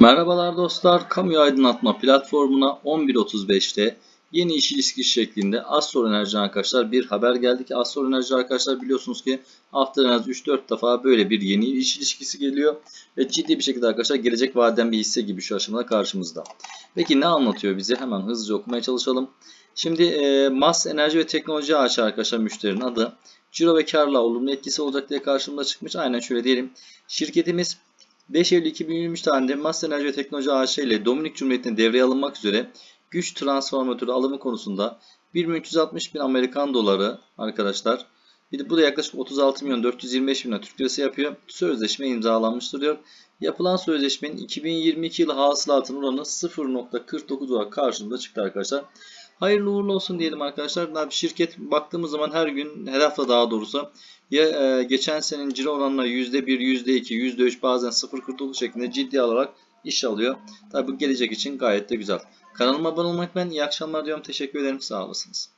Merhabalar dostlar. Kamu aydınlatma platformuna 11.35'te yeni iş ilişkisi şeklinde Astro Enerji arkadaşlar bir haber geldi ki Astro Enerji arkadaşlar biliyorsunuz ki haftada en az 3-4 defa böyle bir yeni iş ilişkisi geliyor ve ciddi bir şekilde arkadaşlar gelecek vadeden bir hisse gibi şu aşamada karşımızda. Peki ne anlatıyor bize? Hemen hızlıca okumaya çalışalım. Şimdi e, MAS Enerji ve Teknoloji AŞ arkadaşlar müşterinin adı. Ciro ve karla olumlu etkisi olacak diye karşımıza çıkmış. Aynen şöyle diyelim. Şirketimiz 5 Eylül 2023 tarihinde Mas Enerji ve Teknoloji AŞ ile Dominik Cumhuriyeti'ne devreye alınmak üzere güç transformatörü alımı konusunda 1 milyon 360 bin Amerikan doları arkadaşlar. Bir de bu da yaklaşık 36 milyon 425 bin Türk lirası yapıyor. Sözleşme imzalanmıştır diyor. Yapılan sözleşmenin 2022 yılı hasılatın oranı 0.49 olarak karşımıza çıktı arkadaşlar. Hayırlı uğurlu olsun diyelim arkadaşlar. Abi şirket baktığımız zaman her gün, her hafta daha doğrusu ya e, geçen senenin ciro oranına %1, %2, %3 bazen 0.49 şeklinde ciddi alarak iş alıyor. Tabi bu gelecek için gayet de güzel. Kanalıma abone olmayı unutmayın. İyi akşamlar diyorum. Teşekkür ederim. Sağ olasınız.